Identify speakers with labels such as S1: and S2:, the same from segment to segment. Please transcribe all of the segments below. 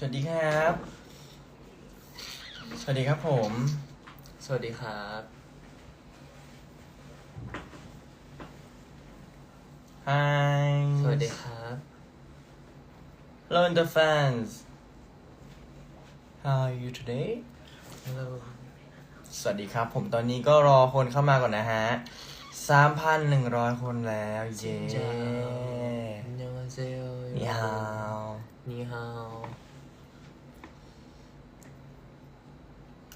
S1: สวัสดีครับ สวัสดีครับผม
S2: สวัสดีครับ
S1: Hi
S2: สวัสดีครับ
S1: Hello the fans How are you today
S2: Hello
S1: สวัสดีครับ ผมตอนนี้ก็รอคนเข้ามาก่อนนะฮะ3,100คนแล้ว เย้
S2: เจ้าอันยองอาเซโอ
S1: นี่ฮาว
S2: นี่ฮาว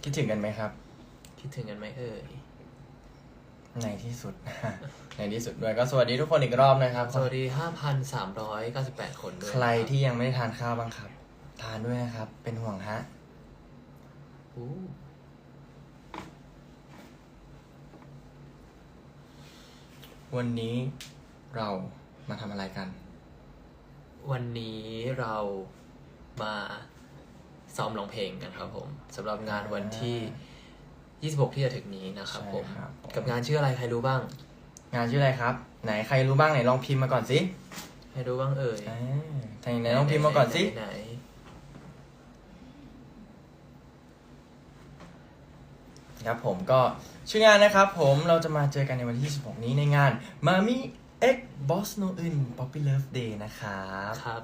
S1: คิดถึงกันไหมครับ
S2: คิดถึงกันไหมเอ่ย
S1: ในที่สุด ในที่สุดด้วยก็สวัสดีทุกคนอีกรอบนะครับ
S2: สวัสดี 5,398 คนด้วย
S1: ใครที่ยังไม่ได้ทานข้าวบ้างครับ ทานด้วยนะครับ เป็นห่วงฮะ
S2: อู้
S1: วันนี้เรามาทำอะไรกัน
S2: วันนี้เรามา ซ้อมร้องเพลงกันครับผมสำหรับงานวันที่ 26 ที่จะถึงนี้นะครับ
S1: ใช่
S2: ผม
S1: ครับผม
S2: กับงานชื่ออะไรใครรู้บ้าง
S1: งานชื่ออะไรครับ ไหนใครรู้บ้างไหนลองพิมพ์มาก่อนสิ
S2: ใครรู้บ้างเอ่ย
S1: อ่าไหนไหนลองพิมพ์มาก่อนสิ
S2: ไหน
S1: ครับผมก็ชื่องานนะครับผมเราจะมาเจอกันในวันที่ 16 นี้ในงาน Mami X Boss No Un Poppy Love Day นะครับ
S2: ครับ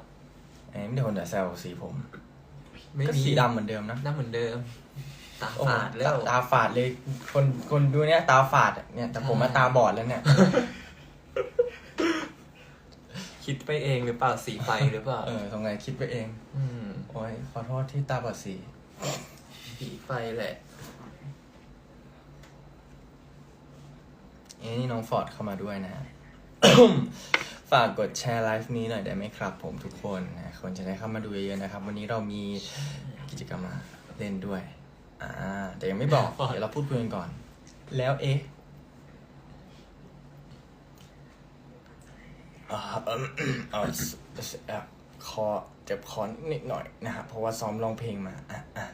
S1: เอ้ยไม่ได้คนแต่แซวสีผม
S2: ไม่
S1: ก็
S2: มี
S1: สีดำเหมือนเดิมนะ
S2: หน้าเหมือนเดิม ตา
S1: โอ้โห
S2: ฝาดแล้ว
S1: ตาตาฝาดเลย คนคนดูเนี้ยตาฝาดอะเนี่ย แต่ผมมา
S2: ใช่
S1: ตาบอดแล้วเนี่ย
S2: คิดไปเองหรือเปล่าสีไฟหรือเปล่า
S1: เออตรงไหนคิดไปเอง
S2: อืม
S1: โอ้ยขอโทษที่ตาบอดสี
S2: สีไฟแหละ
S1: เอ้ยนี่น้องฟอร์ดเข้ามาด้วยนะ ฝากกดแชร์ไลฟ์นี้หน่อยได้ไหมครับ ผมทุกคนนะคนจะได้เข้ามาดูเยอะๆนะครับ วันนี้เรามีกิจกรรมมาเล่นด้วย อ่าแต่ยังไม่บอก
S2: ฟอร์ด
S1: เดี๋ยวเราพูดคุยกันก่อน แล้วเอ๊ะอ่าเอิ่มเอ่อเอ่อคอเจ็บคอนิดหน่อยนะครับเพราะว่าซ้อมร้องเพลงมาอะอะ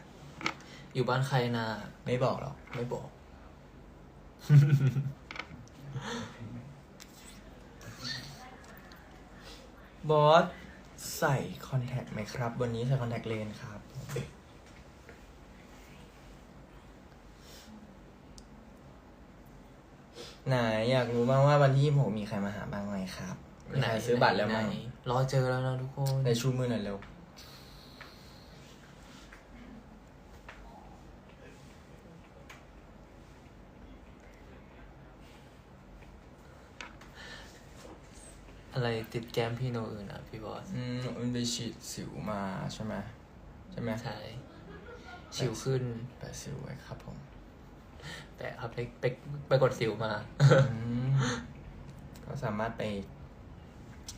S2: อยู่บ้านใครนา
S1: ไม่บอกหรอก
S2: ไม่บอก
S1: บอสใส่คอนแทคไหมครับ วันนี้ใส่คอนแทคเลนส์ครับ ไหนอยากรู้บ้างว่าวันที่ผมมีใครมาหาบ้างไหมครับมีใครซื้อบัตรแล้วมั้ง
S2: ไหนรอเจอแล้วนะทุกคน
S1: ในชูมือหน่อยเร็ว
S2: อะไรติดแก้มพี่โนอื่นอะพี่บอส
S1: อืมมันไปฉีดสิวมาใช่ไหมใช่ไหม
S2: ใช่สิวขึ้น
S1: แปะสิวไว้ครับผม
S2: แต่ครับไปไปไปกดสิวมา
S1: อืมก็สามารถไป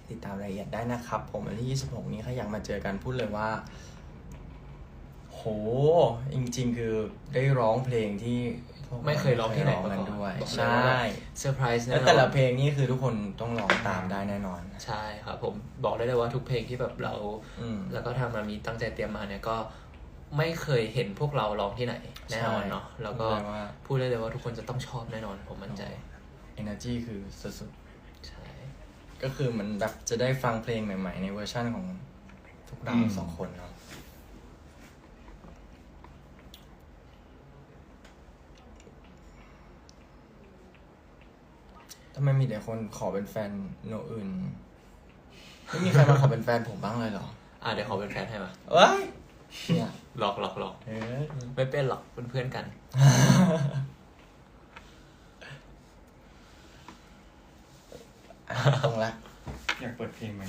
S1: ติดตามรายละเอียดได้นะครับ ผมวันที่ 26 นี้ใครอยากมาเจอกันพูดเลยว่า โห จริง ๆ คือได้ร้องเพลงที่พวก
S2: ไม่เคยร้องที่ไหน
S1: ม่เคย
S2: มา
S1: กัน
S2: ก่อน
S1: ด้วย
S2: บอกเลย
S1: ใช่
S2: ว่าเซอร์ไพรส์แน่
S1: แล้ว
S2: นอ
S1: แต่ละ
S2: น
S1: เพลงนี่คือทุกคนต้องร้องตามได้แน่นอน
S2: ใช่ครับผมบอกได้เลยว่าทุกเพลงที่แบบเรา
S1: อืม
S2: แล้วก็ทางมามีตั้งใจเตรียมมาเนี่ยก็ไม่เคยเห็นพวกเราร้องที่ไหนแน่นอนเนาะ
S1: ใช่
S2: แล้วก็
S1: พูดเลยว่า
S2: พูดได้เลยว่าทุกคนจะต้องชอบแน่นอนผมมั่นใจ
S1: energy คือสุด
S2: ใช่
S1: ๆก็คือเหมันแบบจะได้ฟังเพลงใหม่ ๆ ในเวอร์ชั่นของพวกเรา
S3: อืม
S1: สองคนเนาะ ทำไมมีแต่คนขอเป็นแฟนโนอื่น ไม่มีใครมาขอเป็นแฟนผมบ้างเลยเหรอ
S2: อะเดี๋ยวขอเป็นแฟนให้มา
S1: ว้ายเนี่ย
S2: หลอกหลอกหลอก
S1: เออ
S2: ไม่เป็นหรอกเป็นเพื่อนกัน
S1: ตรงละ
S3: อยากเปิดเพลงไหม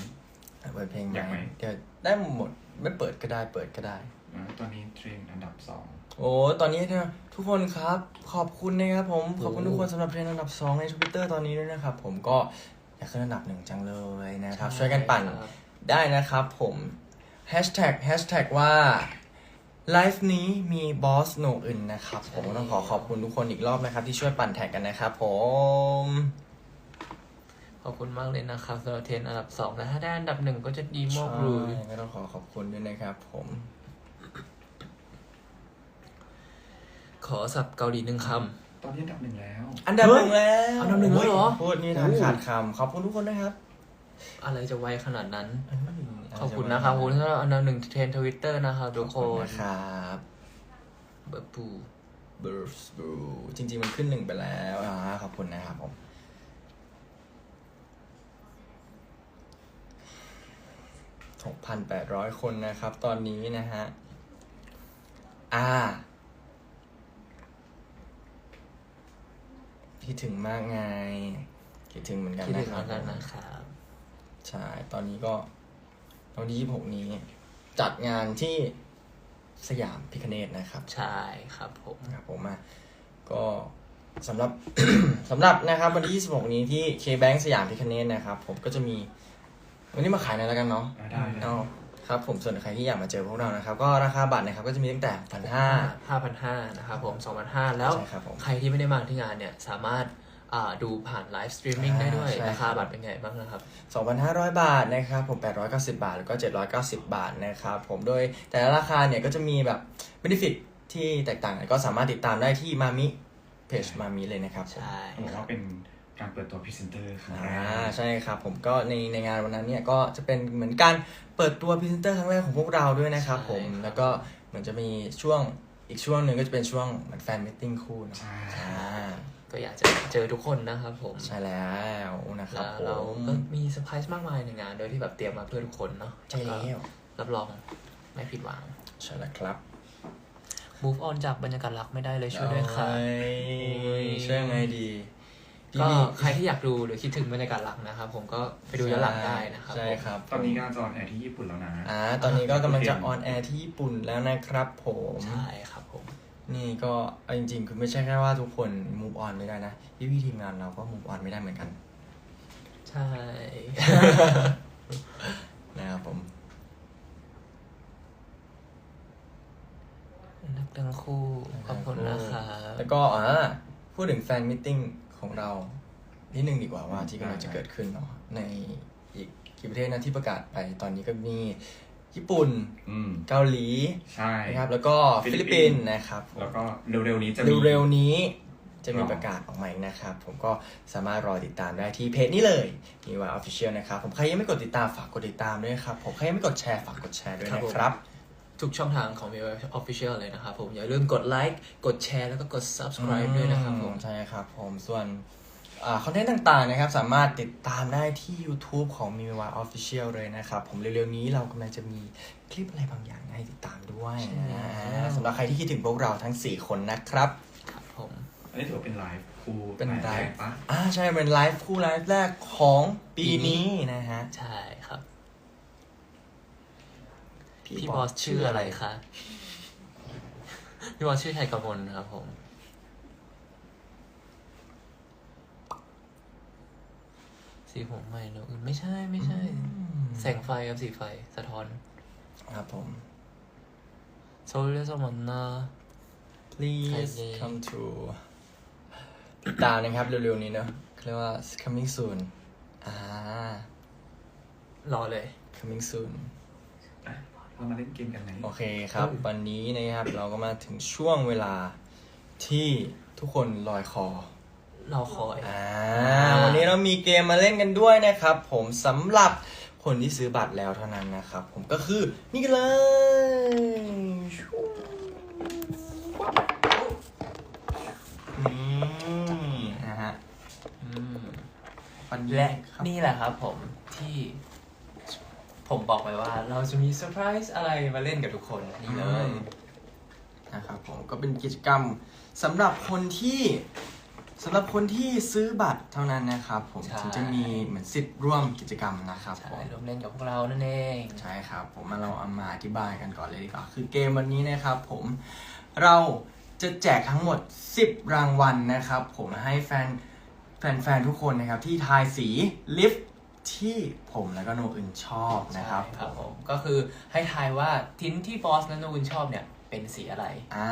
S1: เปิดเพลง
S3: อยากไหม
S1: เดี๋ยวได้หมด ไม่เปิดก็ได้ เปิดก็ได้
S3: อ่าตอนนี้เทรนด์อันดับสอง
S1: โอ้ตอนนี้เนี่ยทุกคนครับ ขอบคุณนะครับผม ขอบคุณ
S2: โอ้
S1: ทุกคนสำหรับเทรนด์อันดับ 2 ในทวิตเตอร์ตอนนี้ด้วยนะครับ ผมก็อยากขึ้นอันดับหนึ่งจังเลยนะครับ ช่วยกันปั่น
S2: ครับ
S1: ได้นะครับผมแฮชแท็กแฮชแท็กว่าไลฟ์นี้มีบอสโนอื่นนะครับ ผมก็ต้องขอขอบคุณทุกคนอีกรอบนะครับ ที่ช่วยปั่นแท็กกันนะครับผม
S2: ขอบคุณมากเลยนะครับสำหรับเทรนด์อันดับสองแล้วถ้าได้อันดับหนึ่งก็จะดีมากเลย
S1: ใช่ก็ต้องขอขอบคุณด้วยนะครับผม
S2: ขอสับเกาหลีหนึ่งค
S3: ตอนนี้อันดับหนึ่งแล้ว
S1: อันดับหนึ่งแล้ว
S2: อันดับหนึ่งแล้วเหรอ
S1: พูดนี่ทันขาดคำขอบคุณทุกคนนะครับำ
S2: อะไรจะไวขนาดนั้น
S1: เอ้ย
S2: ขอบคุณนะครับขอบคุณสำหรับอันดับหนึ่งเทรนทวิตเตอร์นะครับทุก
S1: ข
S2: ค
S1: อบณ
S2: น
S1: นะครับ
S2: เบอร์ปู
S1: b u r s b r u จริง ๆ มันขึ้นหนึ่งไปแล้วอ่าขอบคุณนะครับผมหกพันแปดร้อยคนนะครับ ตอนนี้นะฮะ อ่า คิดถึงมากไง คิดถึงเหมือนกัน
S2: คิด
S1: นะ
S2: ถึง
S1: ค
S2: เห
S1: รั
S2: มื
S1: บ
S2: อนกันนะครับ
S1: ใช่ตอนนี้ก็วันที่ยี่หกนี้ จัดงานที่สยามพิคเนตนะครับ
S2: ใช่ครับผม
S1: ครับผมอะก็สำหรับ สำหรับนะครับ วันที่ 26 นี้ที่ K-Bank สยามพิคเนตนะครับ ผมก็จะมี วันนี้มาขายหน่อยแล้วกันเนาะ
S3: อ่าได้เลย
S1: เอา ครับผมส่วนใครที่อยากมาเจอพวกเรานะครับ ก็ราคาบัตรนะครับก็จะมีตั้งแต่พันห้า
S2: ห้าพันห้านะครับผมสองพันห้าแล้ว
S1: ใช่ครับผม
S2: ใครที่ไม่ได้มาที่งานเนี่ยสามารถอ่าดูผ่านไลฟ์สตรีมมิ่ง
S1: อ่า
S2: ได้ด้วย
S1: ใช่
S2: ราคา
S1: ครับ
S2: บัตรเป็นไงบ้างนะครับ
S1: 2,500 บาทนะครับผม 890 บาท แล้วก็ 790 บาทนะครับผมโดยแต่ละราคาเนี่ยก็จะมีแบบ benefit ที่แตกต่างกันก็สามารถติดตามได้ที่มามิเพจมามิเลยนะครับผม
S2: ใช่
S3: เขาบอกว่าเป็น การเปิดตัวพรีเซนเตอร์ครั้งแร
S1: อ่ากใช่ครับผมก็ในในงานวันนั้นเนี่ยก็จะเป็นเหมือนการเปิดตัวพรีเซนเตอร์ครั้งแรกของพวกเราด้วยนะครับผมแล้วก็เหมือนจะมีช่วงอีกช่วงหนึ่งก็จะเป็นช่วงเหมือนแฟนมิทติ้งคู่เนอะ
S3: ใช่
S1: อ่า
S2: ก็อยากจะเจอทุกคนนะครับผม
S1: ใช่แล้วนะครับ
S2: แล้ว
S1: ผ
S2: เรา
S1: ม
S2: ก็มีเซอร์ไพรส์มากมายในงาน โดยที่แบบเตรียมมาเพื่อทุกคนเนาะ
S1: ใช่แล้ว
S2: รับรองไม่ผิดหวัง
S1: ใช่แล้วครับ
S2: move on จากบรรยากาศรักไม่ได้เลยช่วยด้วยค่ะ
S1: เอ้ยช่วยยังไงดี
S2: ก็
S1: พี่
S2: ใครที่อยากดูหรือคิดถึงบรรยากาศรักนะครับผมก็ไปดูย้อนหลังได้นะครับ
S1: ใช่ครับ
S3: ตอนนี้กำลังจะออนแอร์ที่ญี่ปุ่นแล้วนะ
S1: อ่าตอนนี้ก็กำลังจะออนแอร์ที่ญี่ปุ่นแล้วนะครับผม
S2: ใช่ครับผม
S1: นี่ก็เอาจริงๆ คือไม่ใช่แค่ว่าทุกคน move on ไม่ได้นะพี่พี่ๆทีมงานเราก็ move on ไม่ได้เหมือนกัน
S2: ใช่
S1: นะครับผม
S2: นักทั้งคู่ขอบคุณนะครับ
S1: แล้วก็อ่าพูดถึงแฟนมิทติ้ง ของเรานิดนึงดีกว่าว่าที่กำลังจะเกิดขึ้นเนาะในอีกกี่ประเทศนะที่ประกาศไปตอนนี้ก็มีญี่ปุ่น
S3: อืม
S1: เกาหลี
S3: ใช่
S1: นะครับแล้วก็
S3: ฟิ
S1: ฟิ
S3: ลิ
S1: ลิ
S3: ป
S1: ป
S3: ปิ
S1: ปิ
S3: น
S1: น
S3: ส์
S1: ส์นะครับผม
S3: แล้วก็เร็วๆนี้จะมี
S1: เร็วๆนี้จะมี
S3: หรอ
S1: ประกาศออกมาอีกนะครับ ผมก็สามารถรอติดตามได้ที่เพจนี้เลยมีว่าออฟฟิเชียลนะครับ ผมใครยังไม่กดติดตามฝากกดติดตามด้วยครับ ผมใครยังไม่กดแชร์ฝากกดแชร์ด้วยนะครับ
S2: ทุกช่องทางของ v ี Official เลยนะครับผม อย่าลืมกดไลค์กดแชร์แล้วก็กด subscribe ด้วยนะครับผม
S1: ใช่ครับผมส่วนคอนเทนต์ต่างๆนะครับ สามารถติดตามได้ที่ YouTube ของ m i w a Official เลยนะครับ ผมเร็วๆนี้เรากำลังจะมีคลิปอะไรบางอย่างให้ติดตามด้วย
S2: ใช่
S1: นะ
S2: แล้ว
S1: สำหรับใครที่คิดถึงพวกเราทั้ง 4 คนนะครับ
S2: ครับผม
S3: อันนี้ถือว่าเป็นไลฟ์คู่
S1: เป็นไล
S3: แร
S1: ฟ์
S3: กปะ
S1: อ่าใช่เป็นไลฟ์คู่ไลฟ์แรกของปีนี้นะฮะ
S2: ใช่ครับ พี่บอสชื่ออะไรคะพี่บอสชื่อชัยกมลครับผมสีผมใหม่เนอะอื่นไม่ใช่ไม่ใช่ แสงไฟครับสีไฟ สะท้อน
S1: ครับผม
S2: โซลเลสมันนา
S1: please
S2: ใครเย่
S1: come to ติดตามนะครับ เร็วๆนี้เนอะเขาเรียกว่า coming soon อ่าร
S2: อเลย
S1: coming soon
S3: อะ เรามาเล่นเกมกันไหม
S1: โอเคครับ วันนี้นะครับเราก็มาถึงช่วงเวลาที่ทุกคนลอยคอ
S2: เราคอย
S1: อ่าวันนี้เรามีเกมมาเล่นกันด้วยนะครับ ผมสำหรับคนที่ซื้อบัตรแล้วเท่านั้นนะครับ ผมก็คือนี่กันเลยนี่นะฮะ
S2: อืม
S1: วันนี้
S2: และ
S1: ครับ
S2: นี่แหละครับผมที่ ผมบอกไปว่าเราจะมีเซอร์ไพรส์อะไรมาเล่นกับทุกคนนี่เลย
S1: นะครับผมก็เป็นกิจกรรมสำหรับคนที่สำหรับคนที่ซื้อบัตรเท่านั้นนะครับผม
S2: ใช่
S1: ถึงจะมีเหมือนสิทธิ์ร่วมกิจกรรมนะครับผ
S2: ใช่
S1: ม
S2: ร่วมเล่นกับพวกเรานั่นเอง
S1: ใช่ครับผมมาเราเอามาอธิบายกันก่อนเลยดีกว่าคือเกมวันนี้นะครับ ผมเราจะแจกทั้งหมด 10 รางวัลนะครับ ผมให้แฟนแฟนๆทุกคนนะครับ ที่ทายสีลิฟต์ ที่ผมแล้วก็โนอื่นชอบนะครับ
S2: ใช่ครับผมก็คือให้ทายว่าทิ้นที่บอสนั้นนูนชอบเนี่ยเป็นสีอะไร
S1: อ่า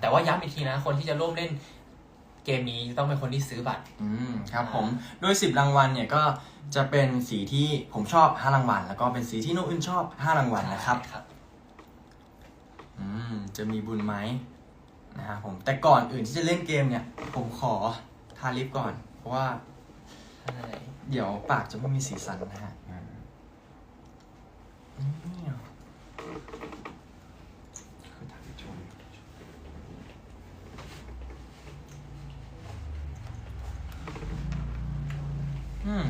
S2: แต่ว่าย้ำอีกทีนะคนที่จะร่วมเล่นเกมนี้ต้องเป็นคนที่ซื้อบัตร
S1: อืมครับผมโดย 10 รางวัลเนี่ยก็จะเป็นสีที่ผมชอบ 5 รางวัล แล้วก็เป็นสีที่โนอื่นชอบ 5 รางวัลนะครับ
S2: ครับ
S1: อืมจะมีบุญไหมนะครับผมแต่ก่อนอื่นที่จะเล่นเกมเนี่ย ผมขอทาลิปก่อน เพราะว่า
S2: ใช่
S1: เดี๋ยวปากจะไม่มีสีสันนะฮะ
S3: อ่า
S1: นี่เหรอ
S3: คือถ่ายชม
S1: อืม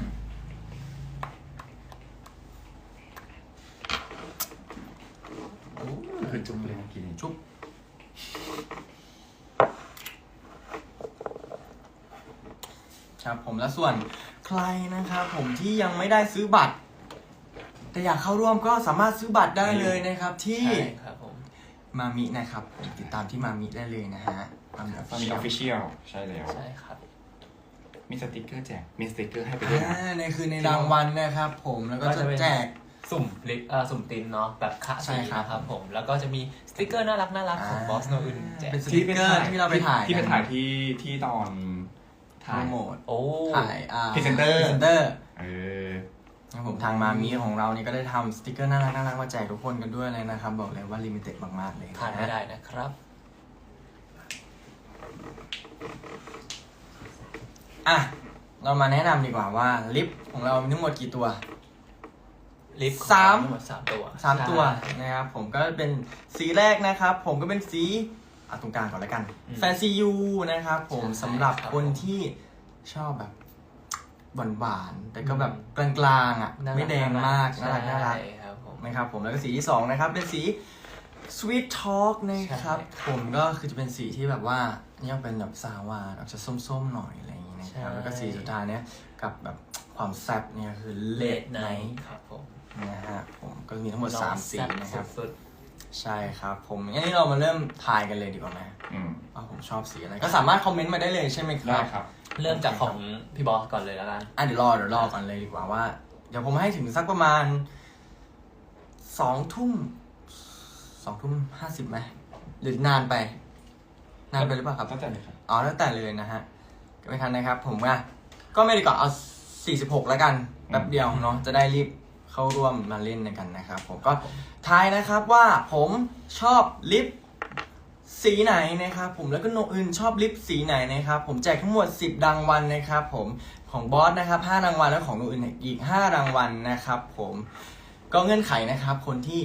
S3: คือจุ๊บเลยเมื่อกี้นี้
S1: จุ๊บครับผมและส่วนใค รนะครับผมที่ยังไม่ได้ซื้อบัตร แต่อยากเข้าร่วมก็สามารถซื้อบัตรได้เลยนะครับที่
S2: ใช่ครับผม
S1: มามินะครับผมติดตามที่มามิได้เลยนะฮะมามิ
S3: ตอนนี้ออฟฟิเชียลใช่แล้ว
S2: ใช่ครับ
S3: มีสติกเกอร์แจก มีสติกเกอร์ให้ไปด้วยนะ
S1: อ่าในคือในรางวัลนะครับผมแล้วก็
S2: ก็
S1: จะ
S2: จะเป็น
S1: แจก
S2: สุ่มลิปเอ่อสุ่มตินเนาะแบบคะ
S1: ใช่
S2: สี
S1: ครับ
S2: นะครับผม แล้วก็จะมีสติกเกอร์น่ารักน่ารักของบอสโนอื่นแจก
S1: เป็นสติกเกอร์ที่เราไปถ่าย
S3: ที่ไปถ่ายที่ที่ตอน
S1: โป
S3: ถ่ารย
S1: โมท
S2: โอ้
S1: ถ่ายอ่า
S3: Presenter
S1: พรีเซนเตอร์
S3: เออ
S1: ครับผมทางมามีของเรานี่ก็ได้ทำสติกเกอร์น่ารักน่ารักมาแจกทุกคนกันด้วยเลยนะครับ บอกเลยว่าลิมิเต็ดมากๆเลย
S2: ผ่านไม่ได้นะครับ
S1: อะ เรามาแนะนำดีกว่าว่าลิปของเรามีทั้งหมดกี่ตัว
S2: ลิปของ
S1: สาม
S2: ทั้งหมดสามตัว
S1: สามตัว
S2: ใช่
S1: นะครับผมก็เป็นสีแรกนะครับ ผมก็เป็นสี อะตรงกลางก่อนแล้วกัน
S2: อืม
S1: แฟนซียูนะครับผม
S2: ใช่
S1: สำหรับ
S2: ครับ
S1: คน
S2: ผม
S1: ที่ชอบแบบหวานๆแต่ก็แบบกลางๆอะ
S2: น่ารัก
S1: ไม่แดงมากน่ารักน่ารัก
S2: ใช่ครับผม
S1: นะครับผมแล้วก็สีที่ 2 นะครับ เป็นสี Sweet Talk นะครับ
S2: ใช่
S1: ผมก็คือจะเป็นสีที่แบบว่าอันนี่เป็นแบบสาวหวานออกจะส้มๆหน่อยอะไรอย่างนี้นะครับ
S2: ใช่
S1: แล้วก็สีสุดท้ายเนี้ยกับแบบความแซ่บเนี่ยคือ
S2: เล
S1: Late
S2: ดไน
S1: Night
S2: ครับผม
S1: นะฮะผมก็มีทั้งหมด 3 สีนะครับ
S2: สุด
S1: ใช่ครับผมงั้นนี้เรามาเริ่มทายกันเลยดีกว่านะ
S3: อืม
S1: ว่าผมชอบสีอะไรก็สามารถคอมเมนต์มาได้เลยใช่ไหมค
S3: ได้
S1: รับ
S3: ครับ
S2: ๆเริ่มจากของพี่บอสก่อนเลยแล้วกัน
S1: อะเดี๋ยวรอเดี๋ยวรอก่อนเลยดีกว่าว่า เดี๋ยวผมให้ถึงสักประมาณสองทุ่มสองทุ่มห้าสิบไหมหรือนานไป นานไปหรือเปล่าครับ
S3: ตั้งแต่เลยครับ
S1: อ๋อแล้วแต่เลยนะฮะก็ไม่ทันนะครับ ผมว่าก็ไม่ดีกว่าเอา 46 แล้วกันแป๊บเดียวเนาะจะได้รีบ เข้าร่วมมาเล่นในกันนะครับ ผมก็ทายนะครับว่าผมชอบลิปสีไหนนะครับผมแล้วก็โนอื่นชอบลิปสีไหนนะครับผมแจกทั้งหมด 10รางวัลนะครับผมของบอสนะครับ5รางวัลแล้วของโนอื่นอีก 5 รางวัลนะครับ ผมก็เงื่อนไขนะครับ คนที่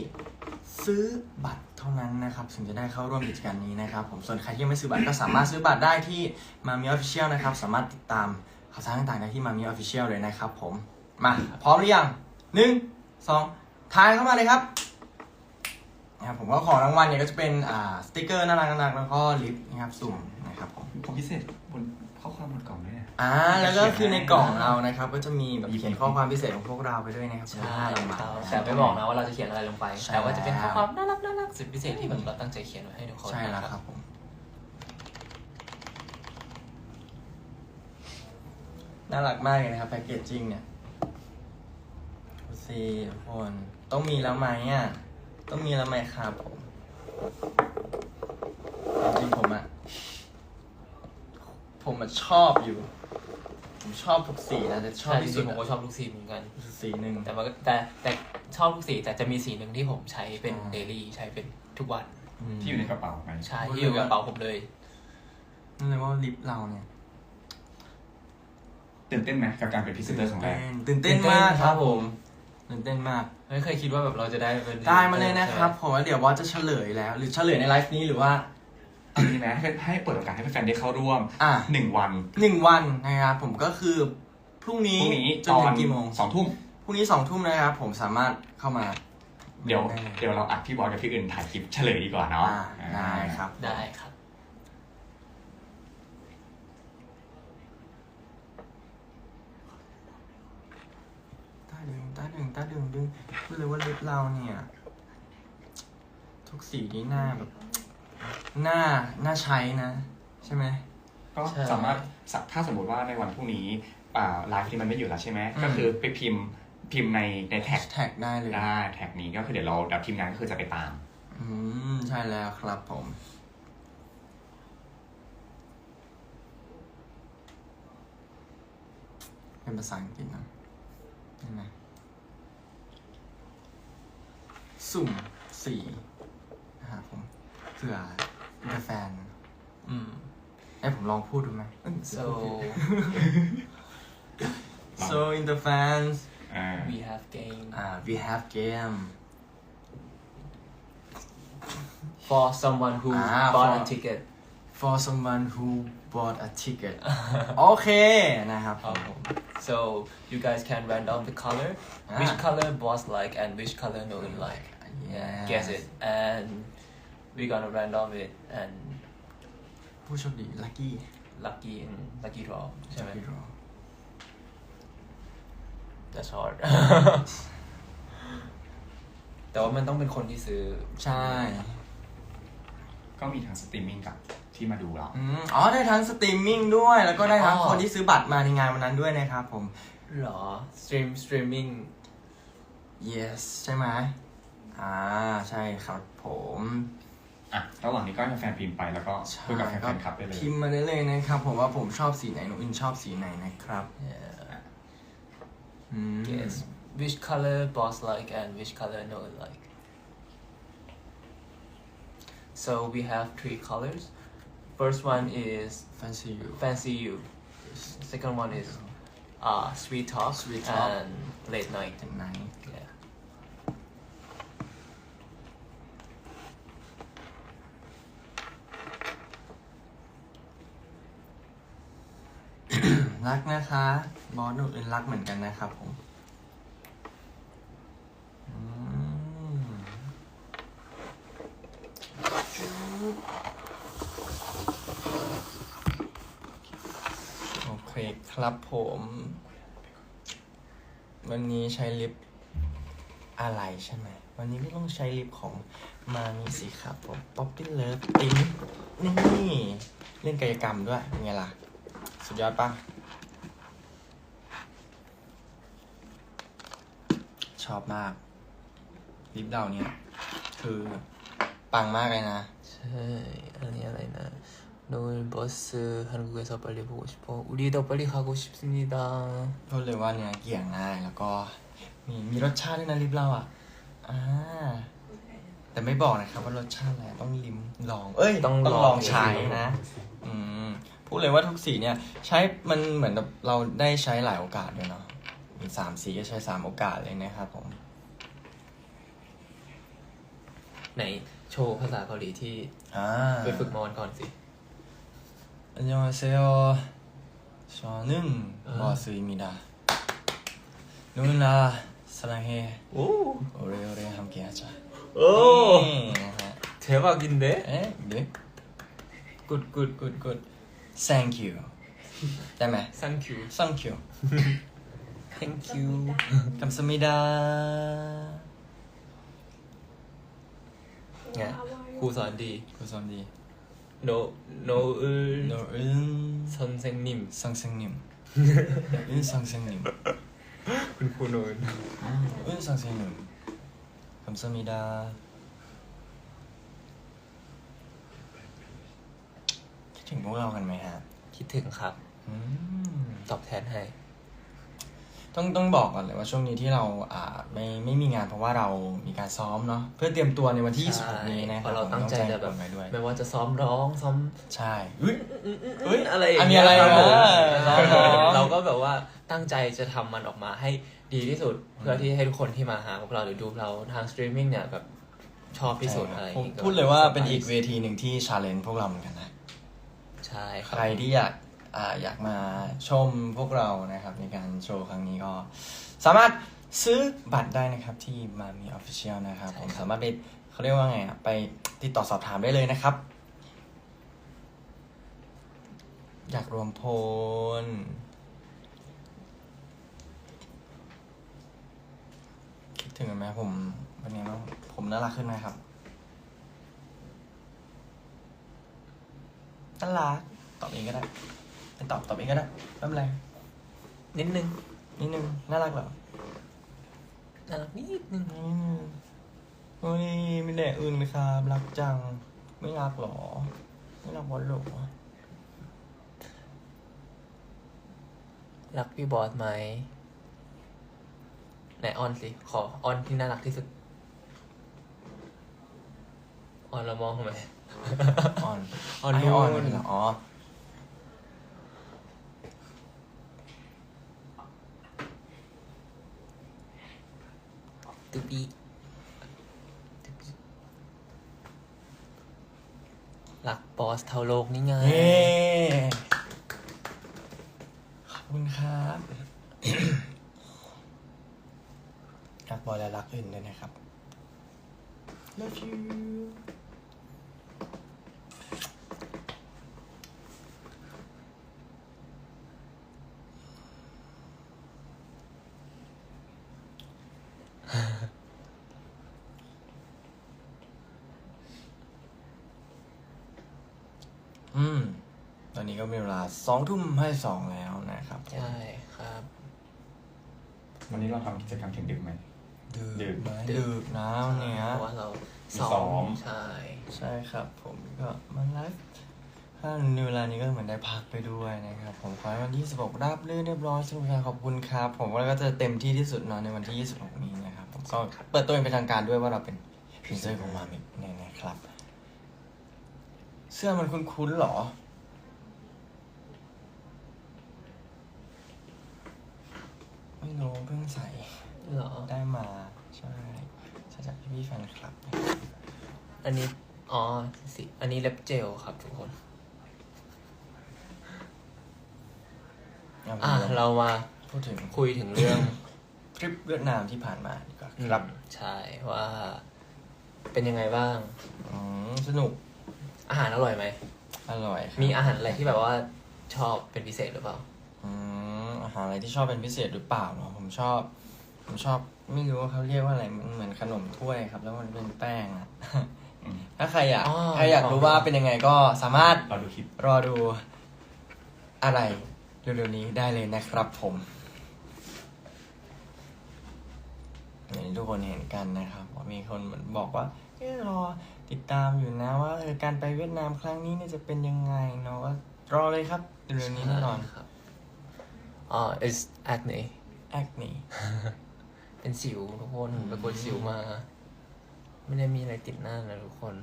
S1: ซื้อบัตรเท่านั้นนะครับถึงจะได้เข้าร่วมกิจกรรมนี้นะครับ ผมส่วนใครที่ยังไม่ซื้อบัตรก็สามารถซื้อบัตรได้ที่มามีออฟฟิเชียลนะครับ สามารถติดตามข่าวสารต่างๆได้ที่มามีออฟฟิเชียลเลยนะครับ ผมมาพร้อมหรือยัง หนึ่งสองทายเข้ามาเลยครับนะครับผมก็ของรางวัลเนี่ยก็จะเป็นอ่าสติกเกอร์น่ารักๆแล้วก็ลิปนะครับสุ่มนะครับผม
S3: ผมพิเศษบนข้อความบนกล่องด้วยนะ
S1: อ่าแล้วก็คือในกล่องเรานะครับ ก็จะมีแบบเขียนข้อความพิเศษของพวกเราไปด้วยนะครับ
S2: ใช่
S1: ห้ารางวัล
S2: ครับแต่ไม่บอกนะว่าเราจะเขียนอะไรลงไป
S1: ใช่
S2: แต่ว่าจะเป็นข้อความน่ารักน่ารักสุดพิเศษที่แบบเราตั้งใจเขียนไว้ให้ทุกคน
S1: ใช่แล้ว
S2: นะครับ
S1: ผมน่ารักมากเลยนะครับแพคเกจจิ้งเนี่ยดู สิทุกคน ต้องมีแล้วไหมอะ ต้องมีแล้วไหมครับผมจริงๆผมอะ ผมอะชอบอยู่ ผมชอบทุกสีนะแต่ชอบ
S2: ใช่จ
S1: ที่สุ
S2: ริ
S1: ด
S2: งๆผมก็
S1: อะ
S2: ชอบทุกสีเหมือนกัน
S1: สีหนึ่ง
S2: แต่ว่าแต่แต่ชอบทุกสีแต่จะมีสีหนึ่งที่ผมใช้เป็น
S1: อ่า
S2: เดลี่ใช้เป็นทุกวัน
S1: ม
S3: ที่อยู่ในกระเป๋าไหม
S2: ใช่ที่อยู่กับกระเป๋าผมเลย
S1: นั่นเลยว่าลิปเราเนี่ย
S3: ตื่นเต้นไหมกับการเป็นพรีเซนเตอร์ของแรก
S1: ตื่นเต้นมากครับผม ตื่นเต้นมาก
S2: ไม่เคยคิดว่าแบบเราจะได้เป็น
S1: ได้มาเลยนะครับผมว่าเดี๋ยวว่าจะเฉลยแล้ว หรือเฉลยในไลฟ์นี้หรือว่า
S3: เอางี้นะให้ให้เปิดโอกาสให้แฟนๆได้เข้าร่วม
S1: อะ
S3: หนึ่งวัน
S1: หนึ่งวันนะครับผมก็คือพรุ่ง
S3: พ
S1: นี้
S3: รุ่งนี้
S1: จ
S3: ต
S1: น
S3: อ
S1: ถึ
S3: น
S1: งกี่โมง
S3: สองทุ่ม
S1: พรุ่งนี้สองทุ่มนะครับผมสามารถเข้ามา
S3: เดี๋ยว
S1: ได้เลย
S3: เดี๋ยวเราอัดพี่บอยกับพี่อื่นถ่ายคลิปเฉลยดีกว่าเนาะ
S1: อ่าได้ครับ
S2: ได้ครับ
S1: ดึงตาดึงตาดึงดึงพูดเลยว่าลิปเราเนี่ย ทุกสีนี่หน้าแบบ หน้าหน้าใช้นะ ใช่ไหม
S3: ก็
S2: ใช่
S3: สามารถสะถ้าสมมติว่าในวันพรุ่งนี้อ่าไลฟ์ที่มันไม่อยู่แล้วใช่ไหม
S1: อืม
S3: ก็คือไปพิมพ์พิมพ์ในในแท็ก
S1: แท็กได้เลย
S3: ได้แท็กนี้ก็คือเดี๋ยวเราเดี๋ยวทีมงานก็คือจะไปตาม
S1: อืม ใช่แล้วครับผม เป็นภาษาอังกฤษนะใช่ไหม สุ่มสี่นะครับผมเผื่อเป็นแฟน
S2: อืม
S1: ให้ผมลองพูดดูไหมเอ้ย
S2: so
S1: so in the fans
S3: อ่า
S2: we have game
S1: อ่า we have game
S2: for someone who
S1: Ah,
S2: bought
S1: for-
S2: a ticket
S1: for someone who bought a ticket โอเคนะครับ
S2: ครับผม so you guys can random the color
S1: Ah.
S2: which color boss like and which color no one like
S1: Yes.
S2: guess it and we're gonna random it and
S1: ผู้โชคดี lucky
S2: lucky in lucky draw ใช่ไหม
S1: lucky draw
S2: that's hard แต่ว่ามันต้องเป็นคนที่ซื้อ
S1: ใช่
S3: ก็มีทั้งสตรีมมิ่งกับ ที่มาดูเรา
S1: อืมอ๋อได้ทั้งสตรีมมิ่งด้วยแล้วก็ได้ทั้ง
S2: อ๋อ
S1: คนที่ซื้อบัตรมาในงานวันนั้นด้วยนะครับผม
S2: หรอ stream streaming
S1: yes ใช่ไหมอ่าใช่ครับผม
S3: อะระหว่างนี้ก็ให้แฟนพิมพ์ไปแล้วก็คุยกับแฟนๆคลับได้เลย
S1: พิมพ์มาได้เลยนะครับผมว่าผมชอบสีไหนหนูอินชอบสีไหนนะครับ
S2: yeah
S1: อืม
S2: guess which color boss like and which color no one like so we have three colors first one is
S1: fancy you
S2: fancy you second one is uh sweet talk
S1: Sweet talk.
S2: and late night
S1: เห็นไหม
S2: yeah
S1: รักนะคะ บอสหนูอินรักเหมือนกันนะครับผมอืมโอเครับผม วันนี้ใช้ลิปอะไรใช่ไหม วันนี้ก็ต้องใช้ลิปของมามีสิครับผม Poppy Love ติ้งนี่เล่นกายกรรมด้วยเป็นไงล่ะ สุดยอดปะชอบมากลิปเราเนี่ย คือปังมากเลยนะ
S2: ใช่ อันนี้อะไรนะ 노을 버스 한국에서 빨리 보고 싶어 우리도 빨리 가고 싶습니다
S1: พูดเลยว่าเนี่ยเกี่ยงง่ายแล้วก็มีมีรสชาติด้วยนะลิปเราอ่ะ อ่า แต่ไม่บอกนะครับว่ารสชาติอะไรต้องลิมลอง เอ้ย
S2: ต้อง
S1: ต้อง
S2: ล
S1: ล
S2: อ
S1: อง งใช้นะ อืม พูดเลยว่าทุกสีเนี่ย ใช้มันเหมือนแบบเราได้ใช้หลายโอกาสด้วยเนาะ มีสามสีก็ใช้สามโอกาสเลยนะครับผม
S2: ไหนโชว์ภาษาเกาหลีที่
S1: อ่า
S2: ไปฝึกมาวันก่อนสิ
S1: 안녕하세요. 저는
S2: 아.
S1: 마스입니다. 누나 사랑해.
S2: 오
S1: 오래오래 함께하자.
S2: 오
S1: 네.
S2: 대박인데?
S1: 에? 네.
S2: 굿굿
S1: 굿 굿. Thank you. 다음에 쌍큐.
S2: thank you.
S1: Thank you. 감사합니다.
S2: 네. 고사한디
S1: 고선디
S2: no 노을
S1: 노은
S2: 선생님
S1: 선생님. 은 선생님.
S2: คุณครูโนน
S1: 은 선생님. 감사합니다.คิดถึงพวกเรากันไหมฮะ
S2: คิดถึงครับ
S1: อืม
S2: ตอบแทนให้
S1: ต้องต้องบอกก่อนเลยว่าช่วงนี้ที่เราอ่าไม่ไม่มีงานเพราะว่าเรามีการซ้อมเนาะเพื่อเตรียมตัวในวันที่
S2: ใช่
S1: 26นี้นะค
S2: เพ
S1: รับ
S2: ราะเราตั้งใจ
S1: ผม
S2: จะแบบ
S1: ไว้ด้วย
S2: ไม่ว่าจะซ้อมร้องซ้อม
S1: ใช่อุ้ยเฮ้ย
S2: อะไรย่าง
S1: อันนี้
S2: เงี้ย
S1: อะไร
S2: คบผม
S1: นะซ้อมร้อง
S2: เราก็แบบว่าตั้งใจจะทำมันออกมาให้ดีที่สุดเพื่อที่ให้ทุกคนที่มาหาพวกเราหรือดูเราทางสตรีมมิ่งเนี่ยแบบชอบที่สุดอะไรอย่าง
S1: ผม
S2: งี้
S1: พูดเลยว่าเป็นอีกเวทีหนึ่งที่ชาเลนจ์พวกเราเหมือนกันนะ
S2: ใช่ค
S1: ใครับรที่อยาก อ่าอยากมาชมพวกเรานะครับในการโชว์ครั้งนี้ก็ สามารถซื้อบัตรได้นะครับที่มามีออฟฟิเชียลนะครับ ผมสามารถไปเขาเรียกว่าไงอะไปติดต่อสอบถามได้เลยนะครับ อยากรวมพล คิดถึงกันไหมผม วันนี้ต้องผมน่ารักขึ้นไหมครับน่ารักตอบเองก็ได้ไม่ ตอบตอบเองก็ได้ไม่เป็นไร
S2: นิดนึง
S1: นิดนึงน่ารักเหรอ
S2: น่ารักนิดนึง
S1: นิดนึงโอ้ยไม่แดกอื่นเลยครับรักจัง ไม่รักเหรอ ไม่รักบอลหรอ
S2: รักพี่บอสไหมไหนออนสิขอออนที่น่ารักที่สุดออนเรามองทำไม
S1: อ่อน
S2: อ่อน
S1: ให้อ่อน
S2: นู่น
S1: เลยเหรออ๋อ
S2: ตุปีหลักบอ สเท่าโลกนี่ไง
S1: เย้ขอบคุณครับรักบอยและรักอื่นด้วยนะครับ love you อืม ตอนนี้ ก็มีเวลาสองทุ่มให้สองแล้วนะครับ
S2: ใช่ครับ
S3: วันนี้เราทำกิจกรรมถึงดึกไหม
S1: ดึ
S3: ดึ
S1: ก
S3: ก
S1: ไหมดึกนะวันเนี้ย
S2: เพราะว่าเรา
S3: มี
S2: ซ้อ
S3: ซ้อ
S2: ม
S3: ม
S2: ใช่
S1: ใช่ครับ ผมก็มาไลฟ์ถ้าในเวลานี้ก็เหมือนได้พักไปด้วยนะครับ ผมขอให้วันที่16ราบรื่นเรียบร้อยสนุกสนานขอบคุณครับ ผมก็จะเต็มที่ที่สุดเนอนในวันที่ 26 นี้นะครับ ผมก็เปิดตัวอย่างเป็นทางการด้วยว่าเราเป็นพรีเซนเตอร์ของมามิกเนี่ยนะครับ เสื้อมันคุ้นๆหรอ ไม่รู้เพิ่งใส่
S2: เหรอ
S1: ได้มา ใช่ใช่จากพี่ๆแฟนคลับ
S2: อันนี้ อ๋อสิอันนี้เล็บเจลครับทุกคน อะ เรามา
S1: พูดถึง
S2: คุยถึงเรื่อง
S1: ทริปเวียดนามที่ผ่านมาดีกว่าครับ
S2: ใช่ว่าเป็นยังไงบ้าง
S1: อืมสนุก
S2: อาหารอร่อยไหม
S1: อร่อยครับ
S2: มีอาหารอะไรที่แบบว่าชอบเป็นพิเศษหรือเปล่า
S1: อืมอา หารอะไรที่ชอบเป็นพิเศษหรือเปล่าเนาะผมชอบ ผมชอบไม่รู้ว่าเขาเรียกว่าอะไรมันเหมือนขนมถ้วยครับ แล้วมันเป็นแป้งอะ
S3: อืม
S1: ถ้าใครอยาก
S2: อ๋อ
S1: ใครอยากรู้ว่าเป็นยังไงก็สามารถ
S3: เราดูคลิป
S1: รอดูอะไรเร็วๆนี้ได้เลยนะครับผมอย่างที่ทุกคนเห็นกันนะครับว่ามีคนเหมือนบอกว่าเออรอติดตามอยู่นะว่าเออการไปเวียดนามครั้งนี้เนี่ยจะเป็นยังไงเนาะก็รอเลยครับเร็วๆนี้แน่นอน
S2: ครับ อ๋อ is acne
S1: แอคนี่
S2: เป็นสิวทุกคน
S1: อืม
S2: ไปกดสิวมา ไม่ได้มีอะไรติดหน้านะทุกคน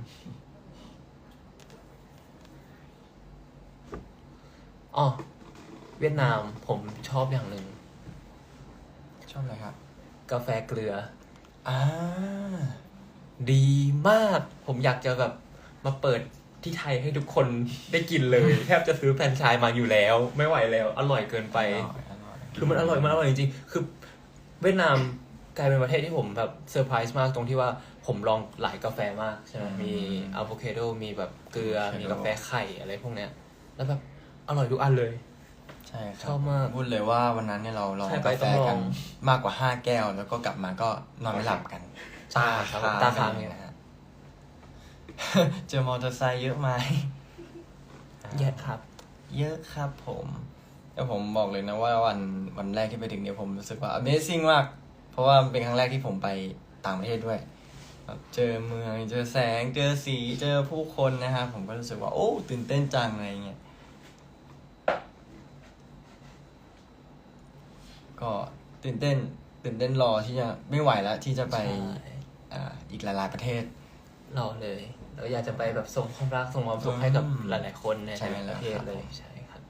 S2: อ๋อ เวียดนามผมชอบอย่างหนึ่ง
S1: ชอบอะไรครับ
S2: กาแฟเกลือ
S1: อ่า
S2: ดีมาก ผมอยากจะแบบมาเปิด ที่ไทยให้ทุกคนได้กินเลย แทบจะซื้อแฟรนไชส์มาอยู่แล้ว ไม่ไหวแล้ว อร่อยเกินไป
S1: อร่อยอร่อย
S2: คือมันอร่อยมากอร่อยจริงๆ คือเวียดนามกลายเป็นประเทศที่ผมแบบเซอร์ไพรส์มากตรงที่ว่าผมลองหลายกาแฟมากใช่ไหมมีอะโวคาโดมีแบบเกลือ มีกาแฟไข่อะไรพวกเนี้ย แล้วแบบอร่อยทุกอันเลย
S1: ใช่ครับ
S2: ชอบมาก
S1: พูดเลยว่าวันนั้นเนี่ยเราลอง
S2: ใช่ไป
S1: กาแฟ
S2: ต้องล
S1: กั
S2: อนง
S1: มากกว่าห้าแก้ว แล้วก็กลับมาก็นอนไม่หลับกัน
S2: ใช่ครับตาค้าง
S1: เลยนะฮะ เจอมอเตอร์ไซค์เยอะไหม
S2: เยอะครับ
S1: เยอะครับผมแต่ผมบอกเลยนะว่าวันวันแรกที่ไปถึงเนี่ยผมรู้สึกว่า Amazing มาก เพราะว่ามันเป็นครั้งแรกที่ผมไปต่างประเทศด้วยแบบเจอเมืองเจอแสง เจอสีเจอผู้คนนะครับผมก็รู้สึกว่า โอ้ ตื่นเต้นจังอะไรเงี้ยก็ตื่นเต้น ตื่นเต้นรอที่จะไม่ไหวแล้วที่จะไป
S2: ใช่
S1: อ่าอีกหลายๆประเทศ
S2: รอเลย เราอยากจะไปแบบส่งความรักส่งความสุขให้กับ
S1: อืม
S2: หลายๆคนใน
S1: ใช่
S2: ใน
S1: แล้
S2: ป
S1: ว
S2: ระเทศ
S1: ครับ
S2: เลย
S1: ผม
S2: ใช่ครับ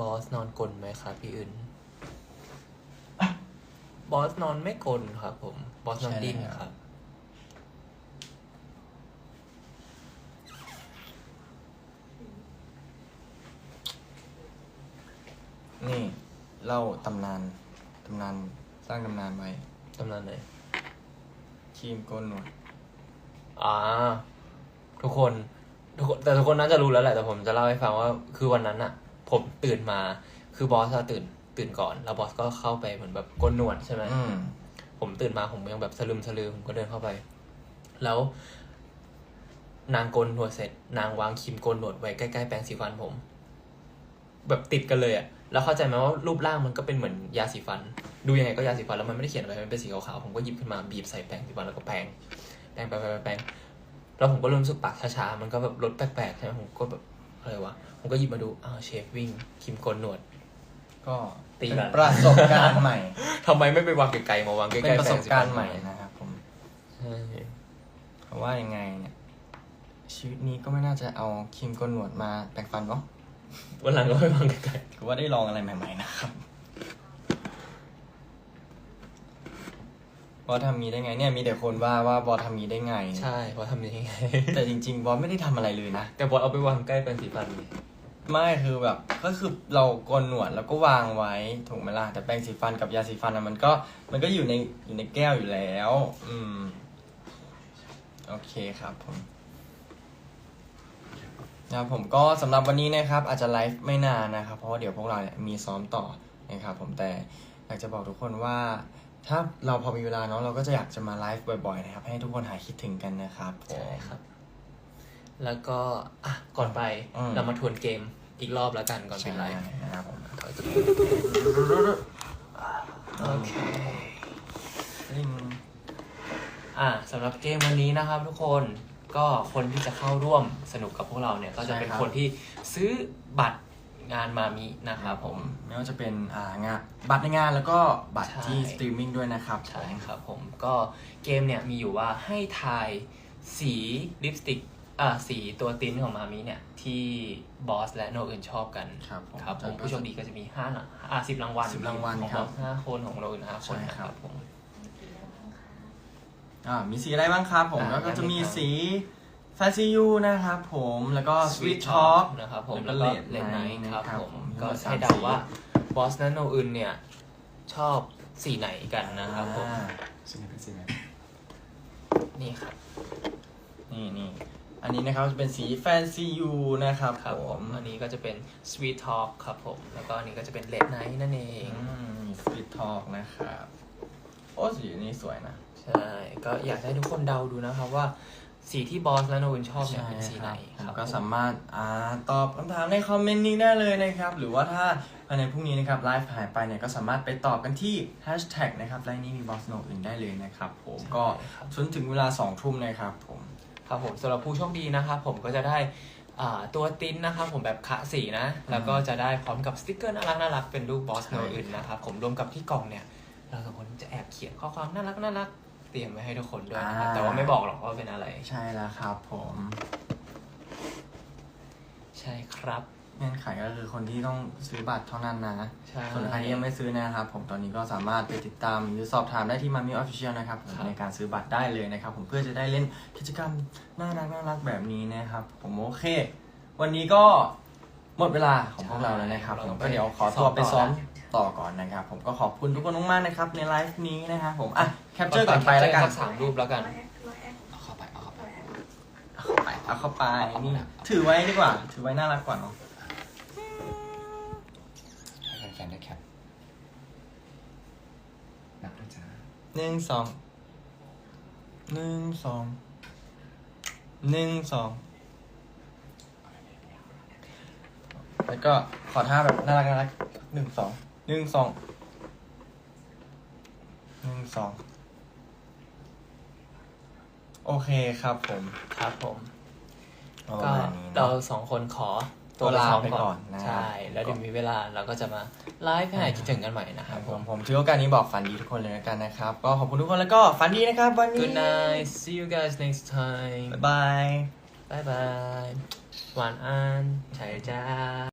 S2: บอสนอนกลนไหมครับพี่อื่น บอสนอนไม่กลนครับผม บอสนอนดิ้นครับ
S1: นี่เล่าตำนานตำนานสร้างตำนานไว้
S2: ตำนานไหน
S1: ครีมโกนหนวด
S2: อ่า ทุกคนทุกคนแต่ทุกคนน่าจะรู้แล้วแหละแต่ผมจะเล่าให้ฟังว่าคือวันนั้นอะผมตื่นมา คือบอสอะตื่น ตื่นก่อน แล้วบอสก็เข้าไปเหมือนแบบโกนหนวดใช่ไหม
S1: อืม
S2: ผมตื่นมาผมยังแบบสลึมสลือผมก็เดินเข้าไป แล้ว นางโกนหนวดเสร็จ นางวางครีมโกนหนวดไว้ใกล้ๆแปรงสีฟันผม แบบติดกันเลยอะ แล้วเข้าใจไหมว่ารูปร่างมันก็เป็นเหมือนยาสีฟัน ดูยังไงก็ยาสีฟันแล้วมันไม่ได้เขียนอะไรมันเป็นสีขาวๆผมก็หยิบขึ้นมาบีบใส่แปรงสีฟันแล้วก็แปรงแปรงแปรงแปรงแปรงแล้วผมก็เริ่มรู้สึกปากช้าๆมันก็แบบรสแปลกๆใช่ไหมผมก็แบบอะไรวะผมก็หยิบมาดูอ้าวเชฟวิ่งครีมโกนหนวด
S1: ก็
S2: ตี
S1: เป็น
S2: กัน
S1: ประสบการณ์ใหม่
S2: ทำไมไม่ไปวางไกลๆมาวางใกล้ๆ
S1: เป็นประสบการณ์
S2: แปงสีฟัน
S1: ใหม่นะครับผม
S2: ใช่
S1: เพราะว่ายังไงเนี่ยเชชีวิตนี้ก็ไม่น่าจะเอาครีมโกนหนวดมาแปรงฟันเนาะ
S2: วันหลังก็ไปวางไกล
S1: ถือว่าได้ลองอะไรใหม่ ๆ นะครับบอสทำมีได้ไงเนี่ยมีแต่คนว่าว่าบอสทำมีได้ไง
S2: ๆใช่เพราะทำยังไง
S1: แต่จริง ๆ บอสไม่ได้ทำอะไรเลยนะ
S2: แต่บอสเอาไปวางใกล้แปรงสีฟันไง
S1: ไม่คือแบบก็คือเราโกนหนวดแล้วก็วางไว้ถูกไหมล่ะแต่แปรงสีฟันกับยาสีฟันอะมันก็มันก็อยู่ในอยู่ในแก้วอยู่แล้ว อืม โอเคครับผมนะ ครับผมก็สำหรับวันนี้นะครับอาจจะไลฟ์ไม่นานนะครับ เพราะว่าเดี๋ยวพวกเราเนี่ยมีซ้อมต่อนะครับผมแต่อยากจะบอกทุกคนว่าถ้าเราพอมีเวลาเนาะเราก็จะอยากจะมาไลฟ์บ่อยๆนะครับ ให้ทุกคนหายคิดถึงกันนะครับผม
S2: ใช่ครับ แล้วก็อะก่อนไป
S1: อืม
S2: เรามาทวนเกมอีกรอบแล้วกันก่อน
S1: ใช่
S2: เป็นไลฟ์
S1: นะครับผม
S2: โอเค
S1: ลิง
S2: อะสำหรับเกมวันนี้นะครับทุกคน ก็คนที่จะเข้าร่วมสนุกกับพวกเราเนี่ยก็จะเป็นคนที่ซื้อบัตรงานมามินะครับผม
S1: ไม่ว่าจะเป็นอ่างานบัตรในงานแล้วก็บัตร
S2: ใช่
S1: ที่สตรีมมิ่งด้วยนะครับ
S2: ใช่ครับผมก็เกมเนี่ยมีอยู่ว่าให้ทายสีลิปสติกอ่าสีตัวติ้นของมามิเนี่ยที่บอสและโนอื่นชอบกัน
S1: ครับผม
S2: ครับผมผู้โชคดีก็จะมีห้านะอ่าสิบรางวัล
S1: 10รางวัล
S2: ของ
S1: ครับ
S2: อสห้าคนของเราอื่นห้าคน
S1: ใช่
S2: นะ
S1: ค
S2: ค
S1: รั
S2: รับ บผม
S1: อ่ามีสีอะไรบ้างครับผม
S2: อ่า
S1: แล้วก็จะมี
S2: งั้น
S1: สี f a n c y You นะครับผม แล้วก็ Sweet Talk
S2: นะครับผม
S1: แล้
S2: แล้วว
S1: ก็
S2: ก็
S1: Late
S2: เลนไน
S1: Night
S2: ครับ
S1: นะครับ
S2: ผม
S1: ผม
S2: ก็
S1: มีทั้งหมด
S2: ให้
S1: สาม
S2: เดา
S1: สี
S2: ว่าบอสและโนอื่นเนี่ย ชอบสีไหนกันนะครับผม
S1: อ่า
S3: สิ่งนี้เป็นสิ่งไหน
S2: นี่ครับ
S1: นี่นี่อันนี้นะครับจะเป็นสี Fancy You นะครับ
S2: ครับ
S1: ผ
S2: ผมมอันนี้ก็จะเป็น Sweet Talk ครับผม แล้วก็อันนี้ก็จะเป็น Late Night นั่นเอง
S1: อืมมี Sweet Talk นะครับ โอ้สีนี้สวยนะ
S2: ใช่ ก็อยากให้ทุกคนเดาดูนะครับว่าสีที่บอสและโนอื่นชอบเนี่ยเป็นสีไหน
S1: ผ
S2: ค
S1: ม
S2: รับ
S1: ก็
S2: ผม
S1: สามารถอ่าตอบคำถามในคอมเมนต์นี้ได้เลยนะครับ หรือว่าถ้าภายในพรุ่งนี้นะครับไลฟ์หายไปเนี่ยก็สามารถไปตอบกันที่แฮชแท็กนะครับไลน์นี้มีบอสโนอื่นได้เลยนะครับผมก็
S2: ใช่ครับ
S1: จนถึงเวลา2ทุ่มนะครับผม
S2: ครับผมสำหรับผู้โชคดีนะครับผมก็จะได้อ่าตัวติ้นนะครับผมแบบคะสีนะ แล้วก็จะได้พร้อมกับสติกเกอร์น่ารักน่ารักเป็นรูปบอส
S1: ใช่
S2: โนอื่นนะครับผมรวมกับที่กล่องเนี่ยเราสองคนจะแอบเขียนข้อความน่ารักน่ารัก เตรียมไว้ให้ทุกคนด้วยนะครับแต่ว่าไม่บอกหรอกว่าเป็นอะไร
S1: ใช่แล้วครับผม
S2: ใช่ครับ
S1: เงื่อนไขก็คือคนที่ต้องซื้อบัตรเท่านั้นนะ
S2: ใช่
S1: ส่วนใครที่ยังไม่ซื้อนะครับผมตอนนี้ก็สามารถไปติดตามหรือสอบถามได้ที่มามีออฟฟิเชียลนะครับผม
S2: ครับ
S1: ในการซื้อบัตรได้เลยนะครับ ผมเพื่อจะได้เล่นกิจกรรมน่ารักน่ารักแบบนี้นะครับ ผมโอเค วันนี้ก็หมดเวลาของพวกเราแล้วนะครับผมก็เดี๋ยวขอตัวไปซ้อม ต่อก่อนนะครับ ผมก็ขอบคุณทุกคนมากๆนะครับในไลฟ์นี้นะครับผมอะแคปเจอร์ก่อนไปแล้วกัน
S2: สักสามรูปแล้วกัน
S3: เอาเข้าไปเอาเข้าไป
S1: เอาเข้าไปเอาเข้าไปนี่ถือไว้ดีกว่า ถือไว้น่ารักกว่าเนาะ
S3: ให้แฟนๆได้แคปนับด้วยจ้า
S1: หนึ่งสองหนึ่งสองหนึ่งสองแล้วก็ขอท่าแบบน่ารักน่ารักหนึ่งสอง หนึ่งสองหนึ่งสองโอเคครับผม
S2: ครับผม
S1: ประ
S2: ก็
S1: มาณนี้
S2: เรา
S1: เนาะ
S2: สองคนขอตัว
S1: ลา
S2: ซ้อม
S1: ไปก่อนนะ
S2: ใช่ แล้วเดี๋ยวมีเวลาเราก็จะมาไลฟ์ให้หายคิดถึงกันใหม่นะค
S1: ค
S2: รั
S1: รั
S2: บบผ
S1: ผมม ผมถือโอกาสนี้บอกฝันดีทุกคนเลยแล้วกันนะครับ ก็ขอบคุณทุกคนแล้วก็ฝันดีนะครับวันนี้
S2: Good night see you guys next time
S1: บ๊ายบาย
S2: bye bye 晚安ใช่จ้า